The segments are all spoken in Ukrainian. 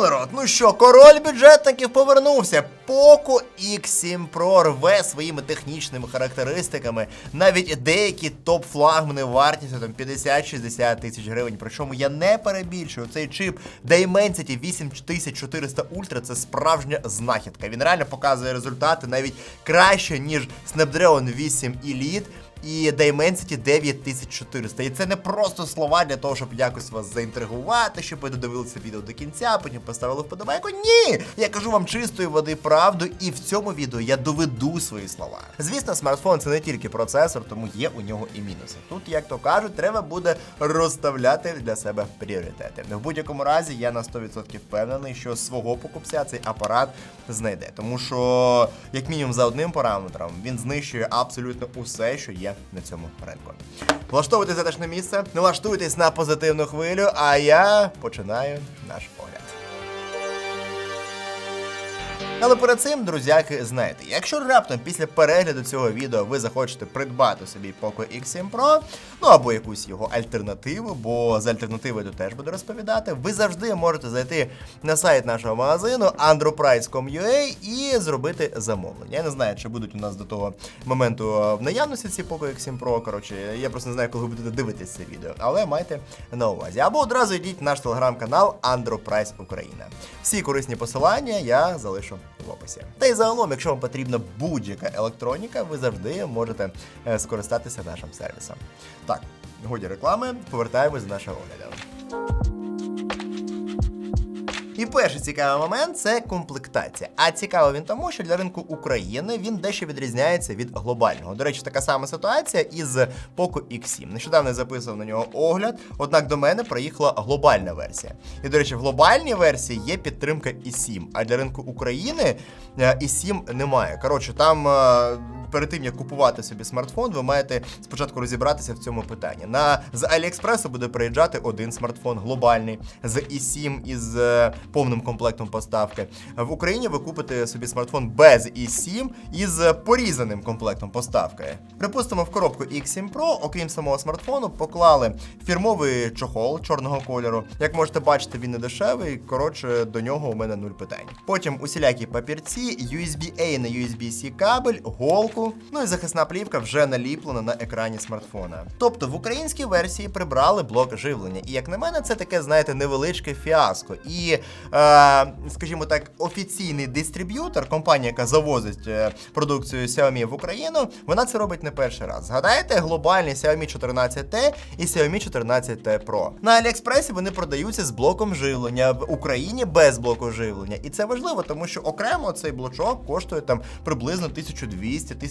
народ, ну що, король бюджетників повернувся. Poco X7 Pro рве своїми технічними характеристиками. Навіть деякі топ-флагмани вартістю там 50-60 тисяч гривень. Причому я не перебільшую цей чип Dimensity 8400 Ultra це справжня знахідка. Він реально показує результати навіть краще, ніж Snapdragon 8 Elite і Dimensity 9400. І це не просто слова для того, щоб якось вас заінтригувати, щоб ви додивилися відео до кінця, потім поставили вподобайку. Ні! Я кажу вам чистої води правду, і в цьому відео я доведу свої слова. Звісно, смартфон це не тільки процесор, тому є у нього і мінуси. Тут, як то кажуть, треба буде розставляти для себе пріоритети. В будь-якому разі я на 100% впевнений, що свого покупця цей апарат знайде, тому що, як мінімум, за одним параметром він знищує абсолютно усе, що є на цьому ринку. Влаштовуйтесь затишне місце, налаштуйтесь на позитивну хвилю, а я починаю наш огляд. Але перед цим, друзяки, знаєте, якщо раптом після перегляду цього відео ви захочете придбати собі Poco X7 Pro, ну або якусь його альтернативу, бо з альтернативою то теж буду розповідати, ви завжди можете зайти на сайт нашого магазину androprice.com.ua і зробити замовлення. Я не знаю, чи будуть у нас до того моменту в наявності ці Poco X7 Pro. Коротше, я просто не знаю, коли ви будете дивитися це відео, але майте на увазі. Або одразу йдіть в наш телеграм-канал Androprice Україна. Всі корисні посилання я залишу в описі. Та й загалом, якщо вам потрібна будь-яка електроніка, ви завжди можете е, скористатися нашим сервісом. Так, годі реклами, повертаємось до нашого огляду. І перший цікавий момент це комплектація. А цікаво він тому, що для ринку України він дещо відрізняється від глобального. До речі, така сама ситуація із Poco X7. Нещодавно я записував на нього огляд, однак до мене приїхала глобальна версія. І, до речі, в глобальній версії є підтримка i7, а для ринку України е, i7 немає. Коротше, там. Перед тим як купувати собі смартфон, ви маєте спочатку розібратися в цьому питанні. На з Аліекспресу буде приїжджати один смартфон глобальний з i7 із е, повним комплектом поставки. В Україні ви купите собі смартфон без i7 із порізаним комплектом поставки. Припустимо, в коробку X7 Pro, окрім самого смартфону, поклали фірмовий чохол чорного кольору. Як можете бачити, він не дешевий. Коротше, до нього у мене нуль питань. Потім усілякі папірці, USB-A на USB-C кабель, голку. Ну і захисна плівка вже наліплена на екрані смартфона. Тобто в українській версії прибрали блок живлення. І як на мене, це таке, знаєте, невеличке фіаско. І, е, скажімо так, офіційний дистриб'ютор, компанія, яка завозить е, продукцію Xiaomi в Україну, вона це робить не перший раз. Згадайте глобальні Xiaomi 14T і Xiaomi 14T Pro. На Аліекспресі вони продаються з блоком живлення, в Україні без блоку живлення. І це важливо, тому що окремо цей блочок коштує там приблизно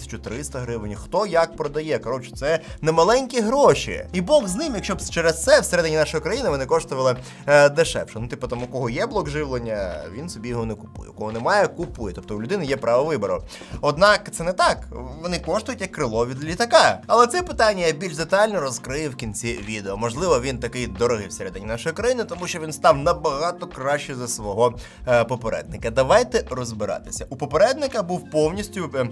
1200-1300 гривень. Хто як продає? Коротше, це немаленькі гроші. І Бог з ним, якщо б через це всередині нашої країни вони коштували е, дешевше. Ну, типу, там у кого є блок живлення, він собі його не купує. У кого немає, купує. Тобто у людини є право вибору. Однак це не так. Вони коштують як крило від літака. Але це питання я більш детально розкрию в кінці відео. Можливо, він такий дорогий всередині нашої країни, тому що він став набагато краще за свого е, попередника. Давайте розбиратися. У попередника був повністю е,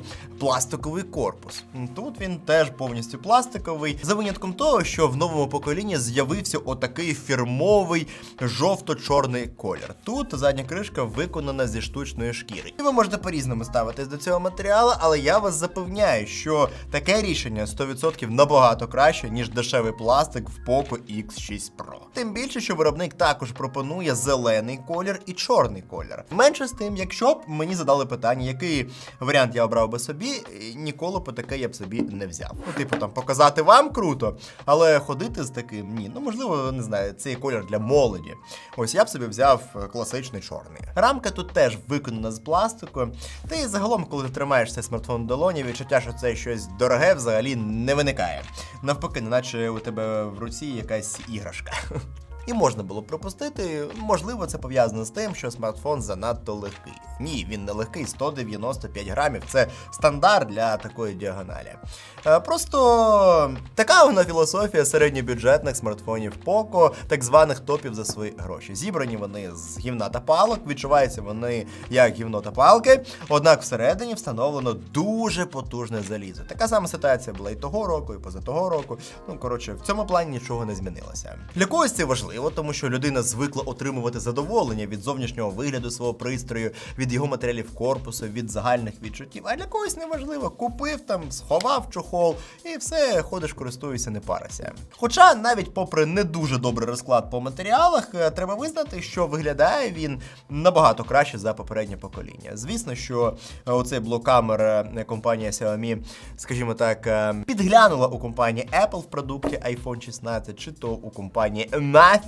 пластиковий корпус. Тут він теж повністю пластиковий, за винятком того, що в новому поколінні з'явився отакий фірмовий жовто-чорний колір. Тут задня кришка виконана зі штучної шкіри. І ви можете по-різному ставитись до цього матеріалу, але я вас запевняю, що таке рішення 100% набагато краще, ніж дешевий пластик в Poco X6 Pro. Тим більше, що виробник також пропонує зелений колір і чорний колір. Менше з тим, якщо б мені задали питання, який варіант я обрав би собі, ніколи по таке я б собі не взяв. Ну, типу, там показати вам круто, але ходити з таким ні. Ну можливо, не знаю, цей колір для молоді. Ось я б собі взяв е, класичний чорний. Рамка тут теж виконана з пластику. Та і загалом, коли ти тримаєш цей смартфон в долоні, відчуття, що це щось дороге, взагалі не виникає. Навпаки, неначе у тебе в руці якась іграшка. І можна було пропустити. Можливо, це пов'язано з тим, що смартфон занадто легкий. Ні, він не легкий, 195 грамів. Це стандарт для такої діагоналі. Е, Просто така вона філософія середньобюджетних смартфонів Poco, так званих топів за свої гроші. Зібрані вони з гівна та палок, відчуваються вони як гівно та палки, однак всередині встановлено дуже потужне залізо. Така сама ситуація була і того року, і поза того року. Ну коротше, в цьому плані нічого не змінилося. Для когось це важливо, тому що людина звикла отримувати задоволення від зовнішнього вигляду свого пристрою, від його матеріалів корпусу, від загальних відчуттів. А для когось не важливо. Купив там, сховав чохол і все, ходиш, користуєшся, не парися. Хоча навіть попри не дуже добрий розклад по матеріалах, е, треба визнати, що виглядає він набагато краще за попереднє покоління. Звісно, що е, оцей блок камер е, компанія Xiaomi, скажімо так, підглянула у компанії Apple в продукті iPhone 16, чи то у компанії Nothing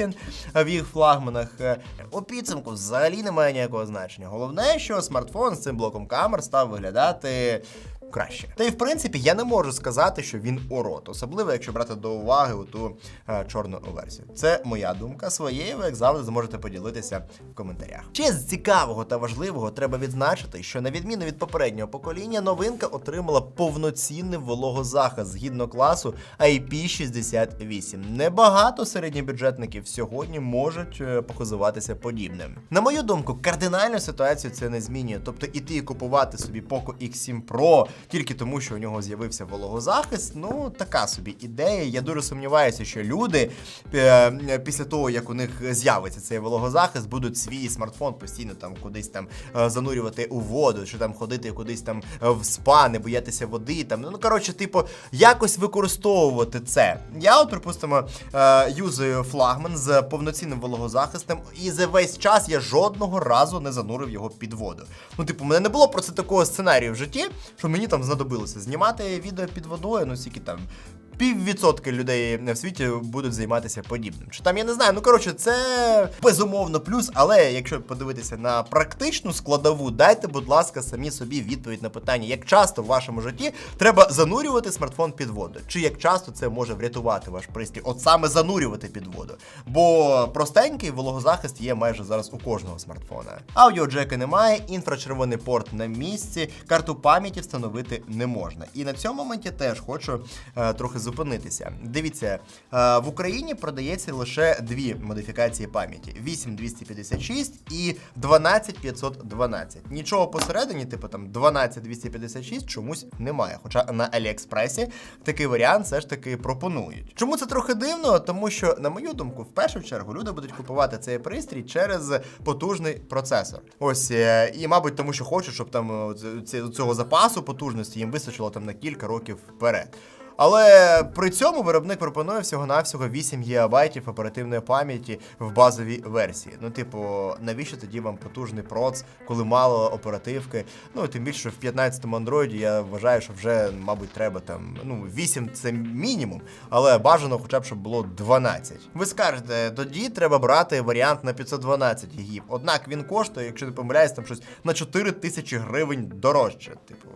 в їх флагманах. Е, У підсумку взагалі немає ніякого значення. Головне, що смартфон з цим блоком камер став виглядати. Краще. Та й в принципі я не можу сказати, що він урод, особливо якщо брати до уваги ту е, чорну версію. Це моя думка. Своєю ви, як завжди, зможете поділитися в коментарях. Ще з цікавого та важливого треба відзначити, що на відміну від попереднього покоління, новинка отримала повноцінний вологозахист згідно класу IP68. Небагато середньобюджетників сьогодні можуть е, похизуватися подібним. На мою думку, кардинальну ситуацію це не змінює. Тобто іти і купувати собі Poco X7 Pro тільки тому, що у нього з'явився вологозахист. Ну така собі ідея. Я дуже сумніваюся, що люди е, після того, як у них з'явиться цей вологозахист, будуть свій смартфон постійно там кудись там е, занурювати у воду, чи там ходити кудись там е, в спа, не боятися води. Там ну коротше, типу, якось використовувати це. Я, от, припустимо, юзаю флагман з повноцінним вологозахистом, і за весь час я жодного разу не занурив його під воду. Ну, типу, мене не було про це такого сценарію в житті, що мені там знадобилося знімати відео під водою, ну скільки там. Піввідсотки людей в світі будуть займатися подібним. Чи там я не знаю. Ну коротше, це безумовно плюс. Але якщо подивитися на практичну складову, дайте, будь ласка, самі собі відповідь на питання, як часто в вашому житті треба занурювати смартфон під воду, чи як часто це може врятувати ваш пристрій, от саме занурювати під воду. Бо простенький вологозахист є майже зараз у кожного смартфона. Аудіоджеки немає, інфрачервоний порт на місці, карту пам'яті встановити не можна. І на цьому моменті теж хочу е, трохи зупинитися. Дивіться, е, в Україні продається лише дві модифікації пам'яті: 8256 і 12512. Нічого посередині, типу там 12256 чомусь немає. Хоча на Аліекспресі такий варіант все ж таки пропонують. Чому це трохи дивно? Тому що, на мою думку, в першу чергу люди будуть купувати цей пристрій через потужний процесор. Ось е, і, мабуть, тому що хочуть, щоб там е, цього запасу потужності їм вистачило там на кілька років вперед. Але при цьому виробник пропонує всього-навсього 8 ГБ оперативної пам'яті в базовій версії. Ну, типу, навіщо тоді вам потужний проц, коли мало оперативки? Ну, тим більше в 15-му Android я вважаю, що вже, мабуть, треба там. Ну, 8 це мінімум, але бажано хоча б щоб було 12. Ви скажете, тоді треба брати варіант на 512 ГБ. Однак він коштує, якщо не помиляюсь, там щось на 4 тисячі гривень дорожче. Типу.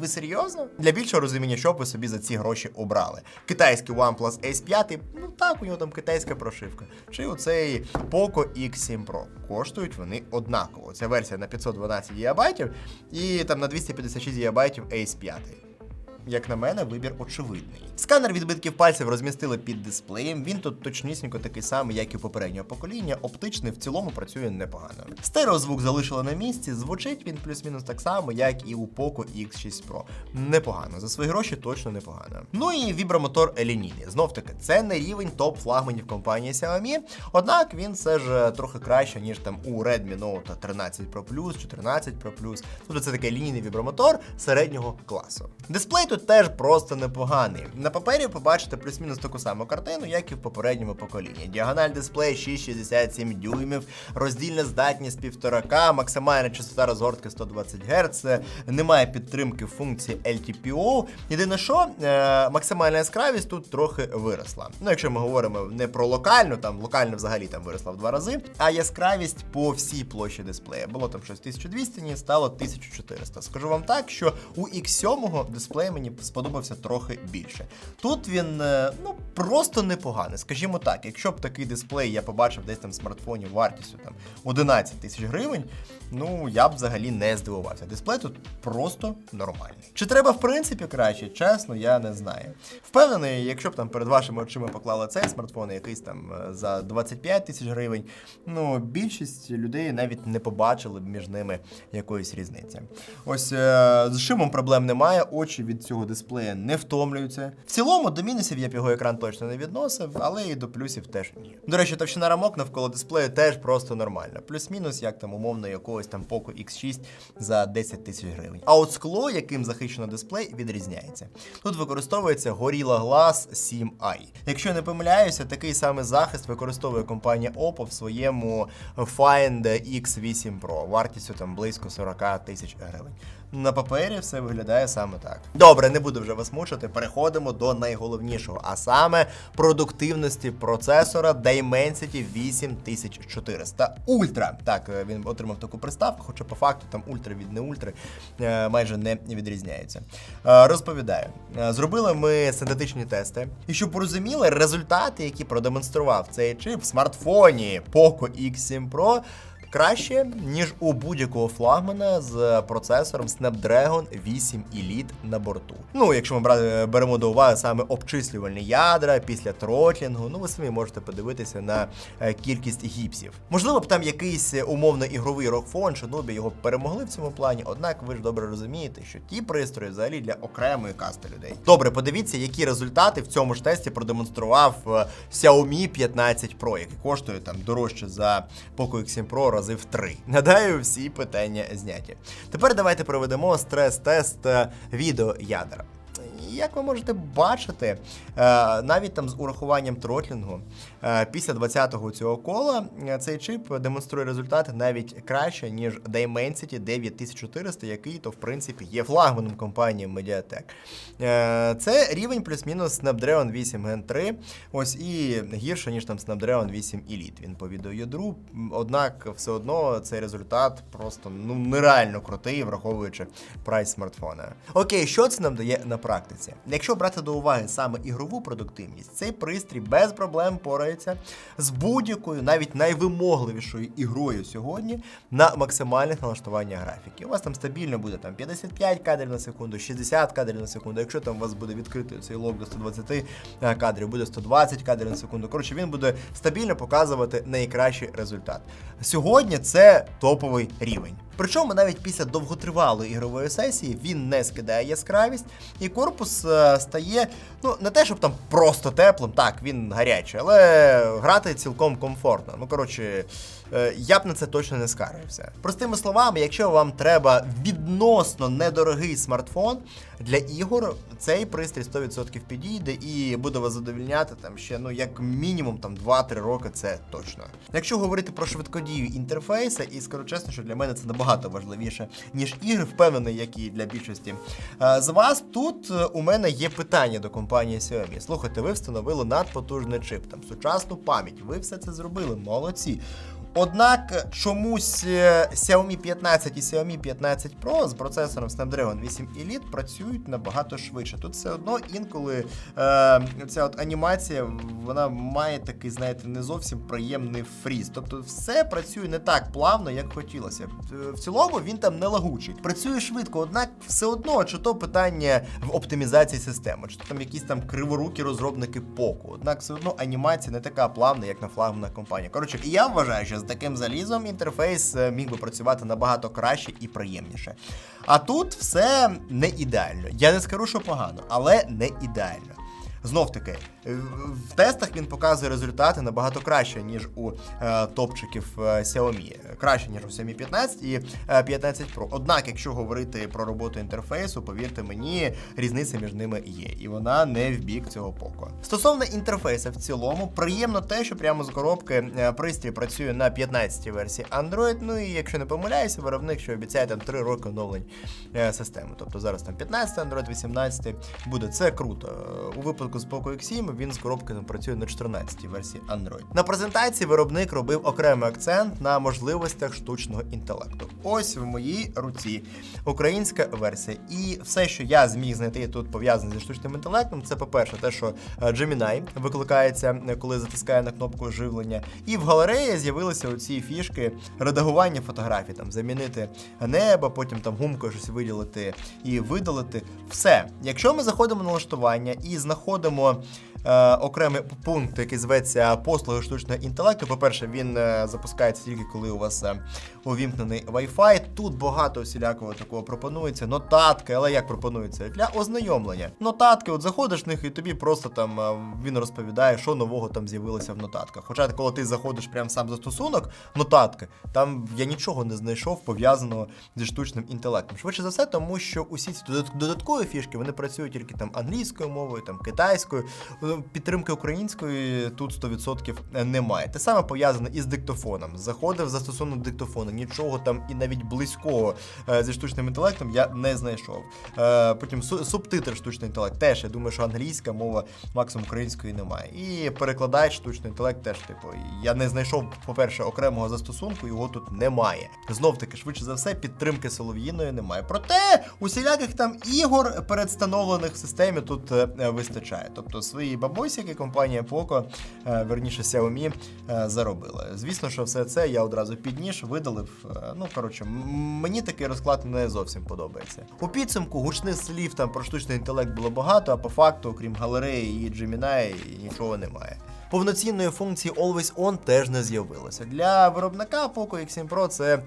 Ви серйозно? Для більшого розуміння, що б ви собі за ці гроші обрали. Китайський OnePlus S5, ну так, у нього там китайська прошивка. Чи оцей Poco X7 Pro. Коштують вони однаково. Ця версія на 512 ГБ і там на 256 ГБ Ace 5. Як на мене, вибір очевидний. Сканер відбитків пальців розмістили під дисплеєм. Він тут точнісінько такий самий, як і попереднього покоління. Оптичний в цілому працює непогано. Стереозвук залишили на місці. Звучить він плюс-мінус так само, як і у Poco X6 Pro. Непогано. За свої гроші точно непогано. Ну і вібромотор лінійний. Знов таки, це не рівень топ флагманів компанії Xiaomi. Однак він все ж трохи краще, ніж там у Redmi Note 13 Pro Plus, 14 Pro. Тобто це такий лінійний вібромотор середнього класу. Дисплей тут теж просто непоганий. На папері побачите плюс-мінус таку саму картину, як і в попередньому поколінні. Діагональ дисплей 6,67 дюймів, роздільна здатність 1,5К, максимальна частота розгортки 120 Гц, немає підтримки функції LTPO. Єдине, що е, максимальна яскравість тут трохи виросла. Ну, якщо ми говоримо не про локальну, там локально взагалі там виросла в два рази, а яскравість по всій площі дисплея. Було там щось 1200, ні, стало 1400. Скажу вам так, що у X7 дисплей мені мені сподобався трохи більше. Тут він е, ну просто непоганий. Скажімо так, якщо б такий дисплей я побачив десь там в смартфоні вартістю там 11 тисяч гривень, ну я б взагалі не здивувався. Дисплей тут просто нормальний. Чи треба в принципі краще? Чесно, я не знаю. Впевнений, якщо б там перед вашими очима поклали цей смартфон, якийсь там е, за 25 тисяч гривень, ну більшість людей навіть не побачили б між ними якоїсь різниці. Ось е, з шимом проблем немає, очі від цього дисплея не втомлюються. В цілому до мінусів я б його екран точно не відносив, але і до плюсів теж ні. До речі, товщина рамок навколо дисплею теж просто нормальна. Плюс-мінус, як там умовно якогось там Poco X6 за 10 тисяч гривень. А от скло, яким захищено дисплей, відрізняється. Тут використовується Gorilla Glass 7i. Якщо не помиляюся, такий самий захист використовує компанія Oppo в своєму Find X8 Pro вартістю там близько 40 тисяч гривень. На папері все виглядає саме так. Добре, не буду вже вас мучити. Переходимо до найголовнішого, а саме продуктивності процесора Dimensity 8400 Ultra. Так, е, він отримав таку приставку, хоча по факту там ультра від не ультра е, майже не відрізняється. Е, Розповідаю, зробили ми синтетичні тести, і щоб порозуміли, результати, які продемонстрував цей чип в смартфоні Poco X7 Pro. Краще, ніж у будь-якого флагмана з процесором Snapdragon 8 Elite на борту. Ну, якщо ми беремо до уваги саме обчислювальні ядра після тротлінгу, ну ви самі можете подивитися на е, кількість гіпсів. Можливо б там якийсь е, умовно ігровий рокфон, Nubia його перемогли в цьому плані, однак ви ж добре розумієте, що ті пристрої взагалі для окремої касти людей. Добре, подивіться, які результати в цьому ж тесті продемонстрував е, Xiaomi 15 Pro, який коштує там дорожче за Poco X7 Pro рази в 3. Гадаю, всі питання зняті. Тепер давайте проведемо стрес-тест е, Як ви можете бачити, е, навіть там з урахуванням тротлінгу, е, після 20-го цього кола е, цей чип демонструє результати навіть краще, ніж Dimensity 9400, який то в принципі є флагманом компанії Mediatek. Це рівень плюс-мінус Snapdragon 8 Gen 3, ось і гірше, ніж там Snapdragon 8 Elite. Він по відеоядру, однак все одно цей результат просто ну нереально крутий, враховуючи прайс смартфона. Окей, що це нам дає на практиці? Якщо брати до уваги саме ігрову продуктивність, цей пристрій без проблем порається з будь-якою, навіть найвимогливішою ігрою сьогодні на максимальних налаштуваннях графіки. У вас там стабільно буде там 55 кадрів на секунду, 60 кадрів на секунду. Якщо там у вас буде відкритий цей лог до 120 е, кадрів, буде 120 кадрів на секунду. Коротше, він буде стабільно показувати найкращий результат. Сьогодні це топовий рівень. Причому навіть після довготривалої ігрової сесії він не скидає яскравість, і корпус е, стає ну не те, щоб там просто теплим, так він гарячий, але грати цілком комфортно. Ну коротше, я б на це точно не скаржився. Простими словами, якщо вам треба відносно недорогий смартфон для ігор, цей пристрій 100% підійде і буде вас задовільняти там ще ну як мінімум там 2-3 роки. Це точно. Якщо говорити про швидкодію інтерфейса, і скажу чесно, що для мене це набагато важливіше, ніж ігри, впевнений, як і для більшості е, з вас. Тут е, у мене є питання до компанії Xiaomi. Слухайте, ви встановили надпотужний чип, там сучасну пам'ять. Ви все це зробили, молодці. Однак чомусь е, Xiaomi 15 і Xiaomi 15 Pro з процесором Snapdragon 8 Elite працюють набагато швидше. Тут все одно інколи е, ця от анімація вона має такий, знаєте, не зовсім приємний фріз. Тобто все працює не так плавно, як хотілося. Е, В цілому він там не лагучий. Працює швидко, однак все одно, чи то питання в оптимізації системи, чи то там якісь там криворукі розробники Poco. Однак все одно анімація не така плавна, як на флагманах компанії. Коротше, я вважаю, що таким залізом інтерфейс е, міг би працювати набагато краще і приємніше. А тут все не ідеально. Я не скажу, що погано, але не ідеально. Знов таки, е, в тестах він показує результати набагато краще, ніж у е, топчиків е, Xiaomi. Краще, ніж у Xiaomi 15 і е, 15 Pro. Однак, якщо говорити про роботу інтерфейсу, повірте мені, різниця між ними є, і вона не в бік цього Poco. Стосовно інтерфейсу в цілому, приємно те, що прямо з коробки е, пристрій працює на 15-й версії Android. Ну і якщо не помиляюся, виробник ще обіцяє там 3 роки оновлень е, системи. Тобто зараз там 15 Android, 18 буде. Це круто. У випадку з Poco X7 він з коробки працює на 14-й версії Android. На презентації виробник робив окремий акцент на можливостях штучного інтелекту. Ось в моїй руці українська версія. І все, що я зміг знайти тут пов'язане зі штучним інтелектом, це по-перше, те, що е, Gemini викликається, е, коли затискає на кнопку живлення. І в галереї з'явилися оці фішки редагування фотографій, там замінити небо, потім там гумкою щось виділити і видалити. Все. Якщо ми заходимо на налаштування і знаходимо е, окремий пункт, який зветься послуги штучного інтелекту. По-перше, він е, запускається тільки коли у вас е, увімкнений Wi-Fi. Тут багато всілякого такого пропонується. Нотатки, але як пропонується? Для ознайомлення. Нотатки, от заходиш в них, і тобі просто там він розповідає, що нового там з'явилося в нотатках. Хоча коли ти заходиш прямо сам застосунок, нотатки, там я нічого не знайшов пов'язаного зі штучним інтелектом. Швидше за все, тому що усі ці додат- додаткові фішки вони працюють тільки там англійською мовою, там китайською. Підтримки української тут 100% немає. Те саме пов'язане із диктофоном. Заходив в застосунок диктофону, нічого там і навіть близького е, зі штучним інтелектом я не знайшов. Е, потім су- субтитр штучний інтелект. Теж я думаю, що англійська мова максимум української немає. І перекладач штучний інтелект теж, типу, я не знайшов, по-перше, окремого застосунку, його тут немає. Знов таки, швидше за все, підтримки солов'їної немає. Проте усіляких там ігор передстановлених в системі тут е, е, вистачає. Тобто свої бабосики компанія Poco, е, верніше Xiaomi, е, заробила. Звісно, що все це я одразу підніж, видалив. Е, Ну коротше, мені такий розклад не зовсім подобається. У підсумку гучних слів там про штучний інтелект було багато, а по факту, окрім галереї і Gemini, нічого немає. Повноцінної функції Always On теж не з'явилося. Для виробника Poco X7 Pro це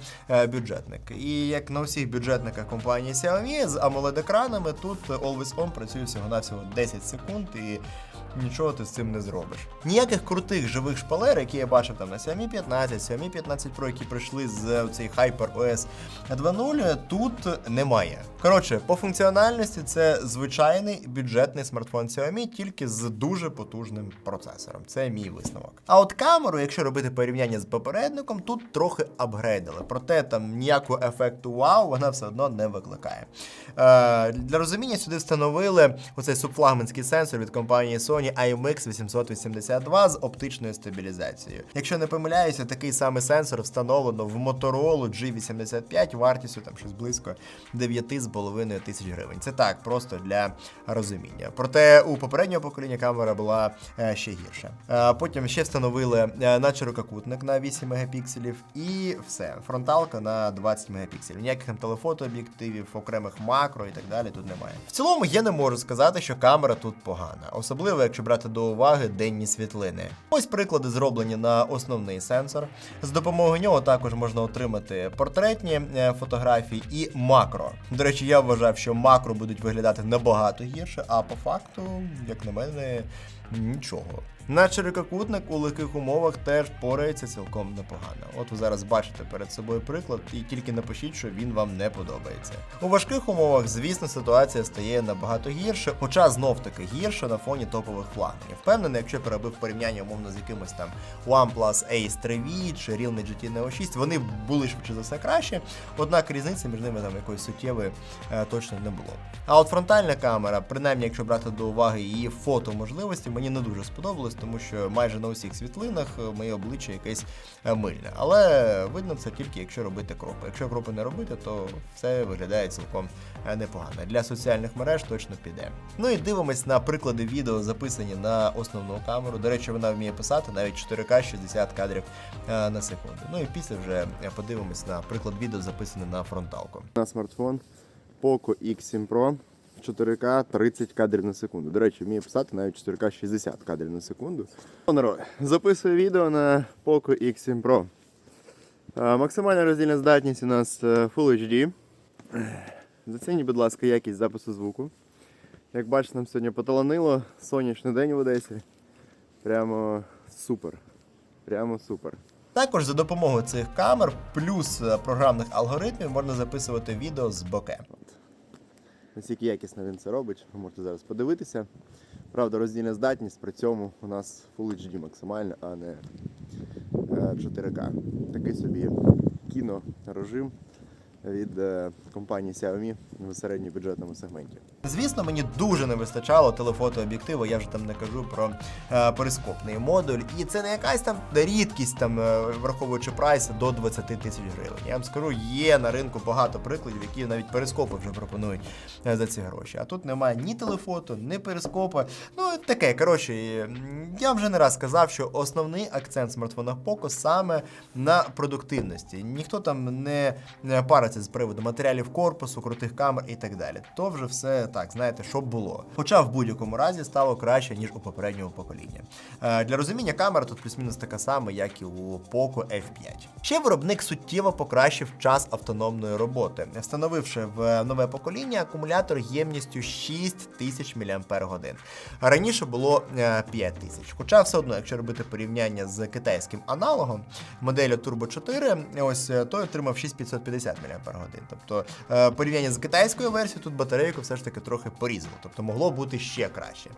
бюджетник. І як на усіх бюджетниках компанії Xiaomi з AMOLED-екранами, тут Always On працює всього-навсього 10 секунд і нічого ти з цим не зробиш. Ніяких крутих живих шпалер, які я бачив там на Xiaomi 15, Xiaomi 15 Pro, які прийшли з цей HyperOS 2.0, тут немає. Коротше, по функціональності це звичайний бюджетний смартфон Xiaomi, тільки з дуже потужним процесором. Це мій висновок. А от камеру, якщо робити порівняння з попередником, тут трохи апгрейдили. Проте там ніякого ефекту вау вона все одно не викликає. Е, для розуміння сюди встановили оцей субфлагманський сенсор від компанії Sony IMX 882 з оптичною стабілізацією. Якщо не помиляюся, такий самий сенсор встановлено в Motorola G85 вартістю там щось близько 9,5 тисяч гривень. Це так, просто для розуміння. Проте у попереднього покоління камера була е, ще гірша. Е, потім ще встановили е, надширококутник на 8 мегапікселів і все. Фронталка на 20 мегапікселів. Ніяких там телефотооб'єктивів, окремих макро і так далі тут немає. В цілому я не можу сказати, що камера тут погана, особливо якщо брати до уваги денні світлини. Ось приклади зроблені на основний сенсор. З допомогою нього також можна отримати портретні е, фотографії і макро. До речі, я вважав, що макро будуть виглядати набагато гірше, а по факту, як на мене, нічого. На ширококутник у легких умовах теж порається цілком непогано. От ви зараз бачите перед собою приклад, і тільки напишіть, що він вам не подобається. У важких умовах, звісно, ситуація стає набагато гірше, хоча знов таки гірше на фоні топових флагманів. Впевнений, якщо перебив порівняння умовно з якимось там OnePlus Ace 3V чи Realme GT Neo 6, вони були швидше за все краще, однак різниці між ними там якоїсь суттєвої е, точно не було. А от фронтальна камера, принаймні, якщо брати до уваги її фотоможливості, мені не дуже сподобалось, тому що майже на усіх світлинах е, моє обличчя якесь е, мильне. Але видно це тільки якщо робити кропи. Якщо кропи не робити, то все виглядає цілком е, непогано. Для соціальних мереж точно піде. Ну і дивимось на приклади відео, записані на основну камеру. До речі, вона вміє писати навіть 4К 60 кадрів на секунду. Ну і після вже подивимось на приклад відео, записане на фронталку. на смартфон Poco X7 Pro 4К 30 кадрів на секунду. До речі, вміє писати навіть 4К 60 кадрів на секунду. Народ, записую відео на Poco X7 Pro. Е, Максимальна роздільна здатність у нас е, Full HD. Зацініть, будь ласка, якість запису звуку. Як бачите, нам сьогодні поталанило, сонячний день в Одесі. Прямо супер. Прямо супер. Також за допомогою цих камер плюс е, програмних алгоритмів можна записувати відео з боке. Наскільки якісно він це робить, ви можете зараз подивитися. Правда, роздільна здатність при цьому у нас Full HD максимальна, а не е, 4К. Такий собі кінорежим від е, компанії Xiaomi в середньобюджетному сегменті. Звісно, мені дуже не вистачало телефотооб'єктиву, я вже там не кажу про е, перископний модуль. І це не якась там рідкість, там, е, враховуючи прайс до 20 тисяч гривень. Я вам скажу, є на ринку багато прикладів, які навіть перископи вже пропонують за ці гроші. А тут немає ні телефоту, ні перископа. Ну, таке, коротше, я вже не раз сказав, що основний акцент в смартфонах Poco саме на продуктивності. Ніхто там не не париться з приводу матеріалів корпусу, крутих камер і так далі. То вже все так, знаєте, що було. Хоча в будь-якому разі стало краще, ніж у попереднього покоління. Е, Для розуміння камера тут плюс-мінус така сама, як і у Poco F5. Ще виробник суттєво покращив час автономної роботи, встановивши в нове покоління акумулятор ємністю 6000 мАч. Раніше було е, 5000. Хоча все одно, якщо робити порівняння з китайським аналогом, моделі Turbo 4, ось е, той отримав 6550 мАч. Тобто е, порівняння з китайською версією, тут батарейку все ж таки трохи порізало, тобто могло бути ще краще.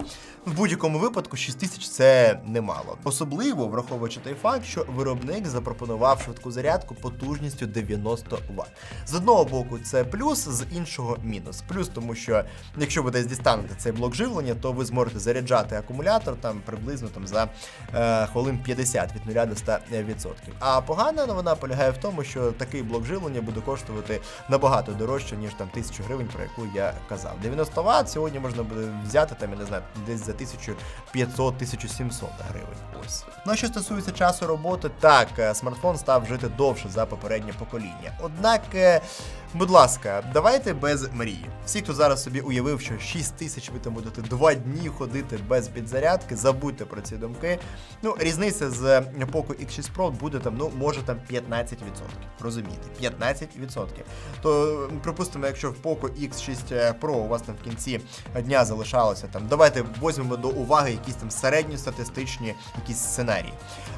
В будь-якому випадку 6000 це немало. Особливо враховуючи той факт, що виробник запропонував швидку зарядку потужністю 90 Вт. З одного боку, це плюс, з іншого мінус. Плюс, тому що якщо ви десь дістанете цей блок живлення, то ви зможете заряджати акумулятор там приблизно там за е, хвилин 50 від 0 до 100%. А погана новина полягає в тому, що такий блок живлення буде коштувати набагато дорожче, ніж там 1000 гривень, про яку я казав. 90 Вт сьогодні можна буде взяти там, я не знаю, десь за 1500-1700 гривень. Ось. Ну а що стосується часу роботи, так, е, смартфон став жити довше за попереднє покоління. Однак. Е, Будь ласка, давайте без мрії. Всі, хто зараз собі уявив, що 6 тисяч ви там будете 2 дні ходити без підзарядки, забудьте про ці думки. Ну, різниця з Poco X6 Pro буде там, ну, може там 15%. Розумієте, 15%. То, припустимо, якщо в Poco X6 Pro у вас там в кінці дня залишалося там, давайте візьмемо до уваги якісь там середньостатистичні якісь сценарії.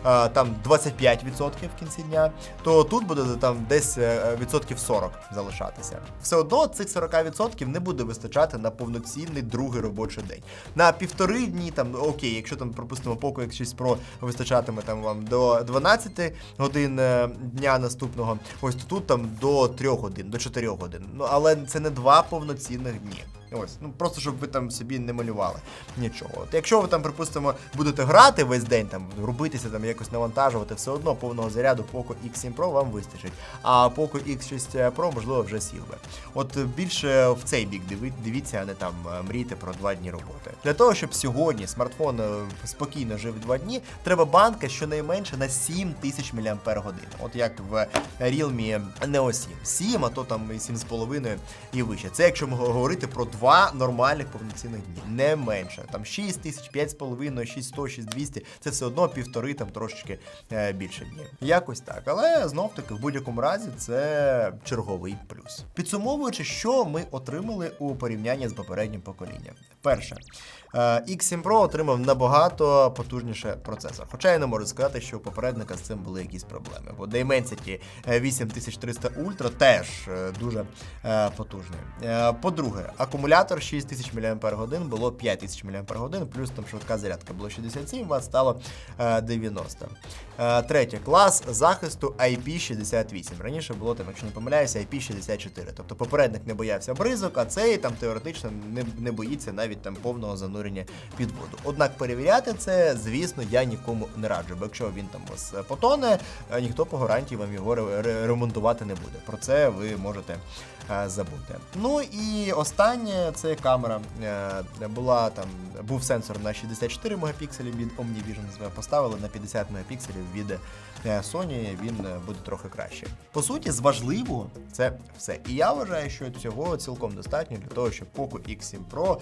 Е, Там 25% в кінці дня, то тут буде там десь е, відсотків 40 залишатися. Все одно цих 40% не буде вистачати на повноцінний другий робочий день. На півтори дні, там окей, якщо там пропустимо Poco X6 Pro вистачатиме там вам до 12 годин е, дня наступного, ось то тут там до 3 годин, до 4 годин. Ну але це не два повноцінних дні. Ось, ну просто щоб ви там собі не малювали нічого. От якщо ви там, припустимо, будете грати весь день, там рубитися, там якось навантажувати, все одно повного заряду Poco X7 Pro вам вистачить. А Poco X6 Pro, можливо, вже сів би. От більше в цей бік дивіться, а не там е, мрійте про два дні роботи. Для того, щоб сьогодні смартфон е, спокійно жив два дні, треба банка щонайменше на 7 тисяч мАч. От як в Realme Neo 7. 7, а то там 7,5 і вище. Це якщо говорити про два нормальних повноцінних дні, не менше. Там 6 тисяч, 5,5, 600, 6200, це все одно півтори, там трошечки е, більше днів. Якось так. Але знов таки, в будь-якому разі, це черговий плюс. Підсумовуючи, що ми отримали у порівнянні з попереднім поколінням. Перше, X7 Pro отримав набагато потужніше процесор. Хоча я не можу сказати, що у попередника з цим були якісь проблеми. Бо Dimensity е, 8300 Ultra теж е, дуже е, потужний. Е, По-друге, акумулятор 6000 мАч було 5000 мАч, плюс там швидка зарядка було 67 Вт, стало е, 90. Е, Третє, клас захисту IP68. Раніше було там, якщо не помиляюся, IP64. Тобто попередник не боявся бризок, а цей там теоретично не, не боїться навіть там повного занурення під воду. Однак перевіряти це, звісно, я нікому не раджу, бо якщо він там вас е, потоне, е, ніхто по гарантії вам його ре- ре- ремонтувати не буде. Про це ви можете е, забути. Ну і останнє це камера. Була там був сенсор на 64 мегапікселів від OmniVision, поставили на 50 мегапікселів від Sony, він буде трохи краще. По суті, з важливого це все. І я вважаю, що цього цілком достатньо для того, щоб Poco X7 Pro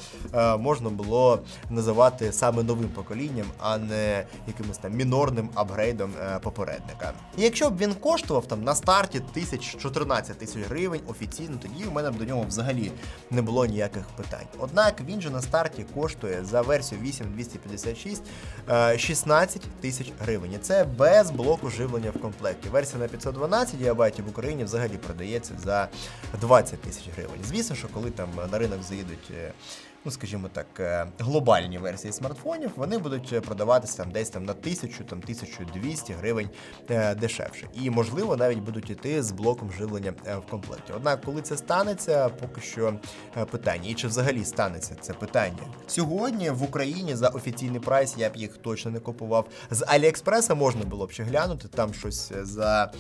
можна було називати саме новим поколінням, а не якимось там мінорним апгрейдом е, попередника. І якщо б він коштував там на старті тисяч 14 тисяч гривень офіційно, тоді у мене б до нього взагалі не було ніяких питань. Однак він же на старті коштує за версію 8256 е, 16 тисяч гривень. І це без блоку живлення в комплекті. Версія на 512 ГБ в Україні взагалі продається за 20 тисяч гривень. Звісно, що коли там на ринок заїдуть е, ну скажімо так, е, глобальні версії смартфонів, вони будуть е, продаватися там десь там на 1000, там 1200 гривень е, дешевше. І можливо навіть будуть іти з блоком живлення в комплекті. Однак, коли це станеться, поки що питання. І чи взагалі станеться це питання? Сьогодні в Україні за офіційний прайс я б їх точно не купував. З Аліекспреса можна було б ще глянути. Там щось за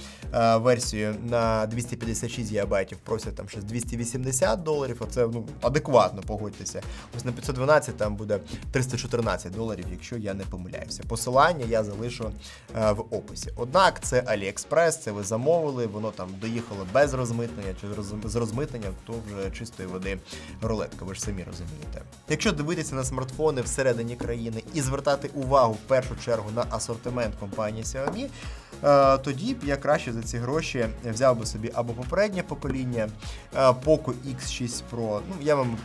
версію на 256 гігабайтів просять там щось 280 доларів. Оце ну адекватно, погодьтеся. Ось на 512 там буде 314 доларів, якщо я не помиляюся. Посилання я залишу е, в описі. Однак це AliExpress, це ви замовили, воно там доїхало без розмитнення чи з розмитненням, то вже чистої води рулетка, ви ж самі розумієте. Якщо дивитися на смартфони всередині країни і звертати увагу в першу чергу на асортимент компанії Xiaomi, тоді б я краще за ці гроші взяв би собі або попереднє покоління е, Poco X6 Pro. Ну я вам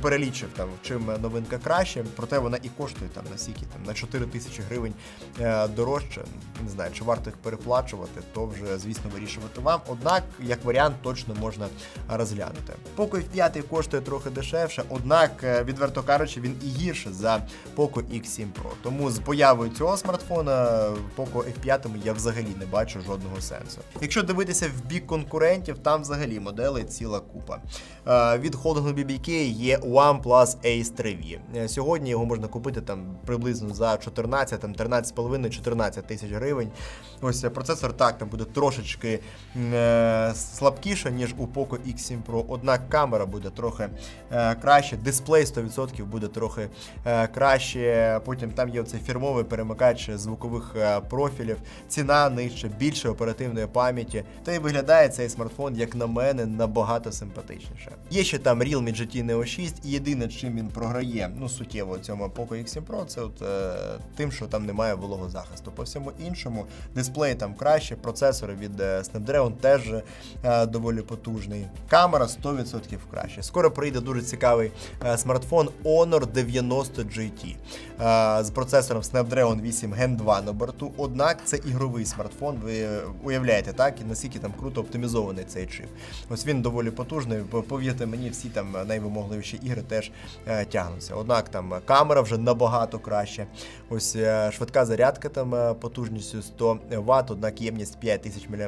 перелічив там, чим новинка краще, проте вона і коштує там на скільки там на 4 тисячі гривень е, дорожче. Не знаю, чи варто їх переплачувати, то вже звісно вирішувати вам. Однак, як варіант, точно можна розглянути. Poco F5 коштує трохи дешевше, однак, е, відверто кажучи, він і гірше за Poco X7 Pro. Тому з появою цього смартфона Poco F5 я взагалі не бачу жодного сенсу. Якщо дивитися в бік конкурентів, там взагалі моделей ціла купа. Е, Від холдингу BBK є OnePlus Ace 3V. Е, Сьогодні його можна купити там приблизно за 14, там 13,5-14 тисяч гривень. Ось е, процесор так там буде трошечки е, слабкіше, ніж у Poco X7 Pro, однак камера буде трохи краще, дисплей 100% буде трохи краще. Потім там є оцей фірмовий перемикач звукових профілів, ціна нижче, більше оперативної пам'яті. Та й виглядає цей смартфон, як на мене, набагато симпатичніше. Є ще там Realme GT Neo 6, і єдине, чим він програє, ну суттєво цьому Poco X7 Pro, це от е, тим, що там немає вологозахисту. По всьому іншому, дисплей там краще, процесори від е, Snapdragon теж е, доволі потужний. Камера 100% краще. Скоро прийде дуже цікавий е, смартфон Honor 90 GT е, з процесором Snapdragon 8 Gen 2 на борту. Однак це ігровий смартфон. Ви е, уявляєте, так і наскільки там круто оптимізований цей чип. Ось він доволі потужний. Повірте мені, всі там найвимогливіші ігри теж е, тягнуться. Однак там камера вже набагато краще. Ось е, швидка зарядка там е, потужністю 100 Вт, однак ємність 5000 мАч.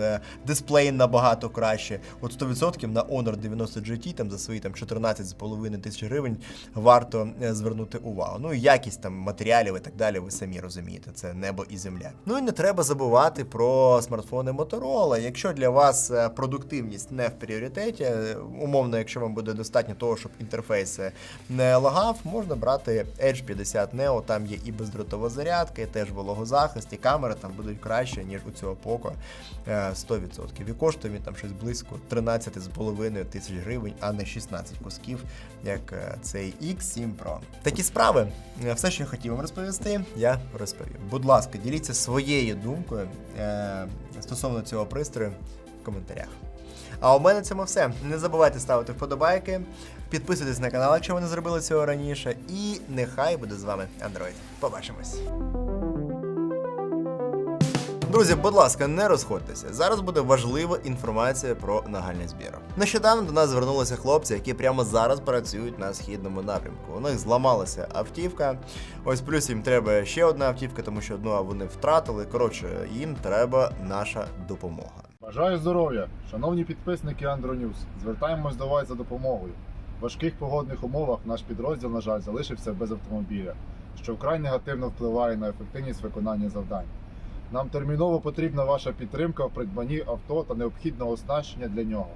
Е, Дисплей набагато краще. От 100% на Honor 90 GT там за свої там 14,5 тисяч гривень варто е, звернути увагу. Ну і якість там матеріалів і так далі, ви самі розумієте, це небо і земля. Ну і не треба забувати про смартфони Motorola. Якщо для вас е, продуктивність не в пріоритеті, е, умовно, якщо вам буде достатньо того, щоб інтерфейс е, не лагав, можна брати Edge 50 Neo, там є і бездротова зарядка, і теж вологозахист, і камери там будуть краще, ніж у цього Poco е, 100%. І коштує він там щось близько 13,5 тисяч гривень, а не 16 кусків, як цей X7 Pro. Такі справи. Все, що я хотів вам розповісти, я розповів. Будь ласка, діліться своєю думкою е, стосовно цього пристрою в коментарях. А у мене цьому все. Не забувайте ставити вподобайки, підписуйтесь на канал, якщо ви не зробили цього раніше. І нехай буде з вами Android. Побачимось. Друзі, будь ласка, не розходьтеся. Зараз буде важлива інформація про нагальний збір. Нещодавно до нас звернулися хлопці, які прямо зараз працюють на східному напрямку. У них зламалася автівка. Ось плюс їм треба ще одна автівка, тому що одну вони втратили. Коротше, їм треба наша допомога. Бажаю здоров'я! Шановні підписники Андронюс, звертаємось до вас за допомогою. В важких погодних умовах наш підрозділ, на жаль, залишився без автомобіля, що вкрай негативно впливає на ефективність виконання завдань. Нам терміново потрібна ваша підтримка в придбанні авто та необхідного оснащення для нього.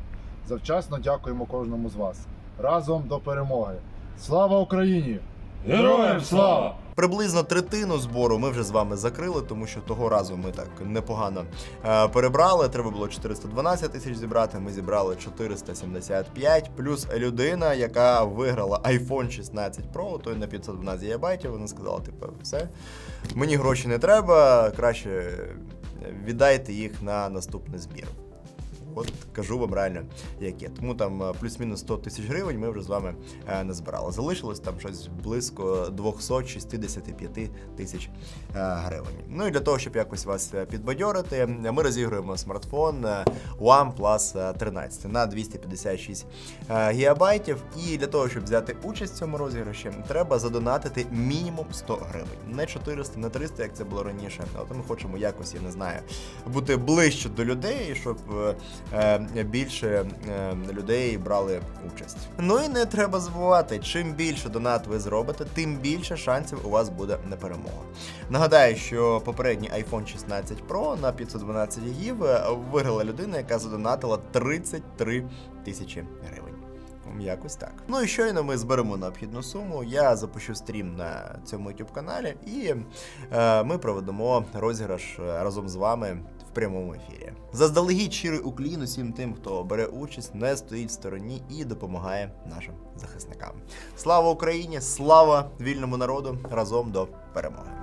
Завчасно дякуємо кожному з вас. Разом до перемоги! Слава Україні! Героям слава! Приблизно третину збору ми вже з вами закрили, тому що того разу ми так непогано е, перебрали. Треба було 412 тисяч зібрати. Ми зібрали 475. Плюс людина, яка виграла iPhone 16 Pro, той на 512 ГБ, Вона сказала: типу, все, мені гроші не треба, краще віддайте їх на наступний збір. От кажу вам реально, як є. Тому там е, плюс-мінус 100 тисяч гривень ми вже з вами не збирали. Залишилось там щось близько 265 тисяч е, гривень. Ну і для того, щоб якось вас е, підбадьорити, ми розігруємо смартфон OnePlus 13 на 256 е, гігабайтів. І для того, щоб взяти участь в цьому розіграші, треба задонатити мінімум 100 гривень. Не 400, не 300, як це було раніше. Але ми хочемо якось, я не знаю, бути ближче до людей, щоб більше е, людей брали участь. Ну і не треба забувати, чим більше донат ви зробите, тим більше шансів у вас буде на перемогу. Нагадаю, що попередній iPhone 16 Pro на 512 гігів е, виграла людина, яка задонатила 33 тисячі гривень. Якось так. Ну і щойно ми зберемо необхідну суму. Я запущу стрім на цьому youtube каналі, і е, ми проведемо розіграш е, разом з вами прямому ефірі. Заздалегідь щирий уклін усім тим, хто бере участь, не стоїть в стороні і допомагає нашим захисникам. Слава Україні! Слава вільному народу! Разом до перемоги!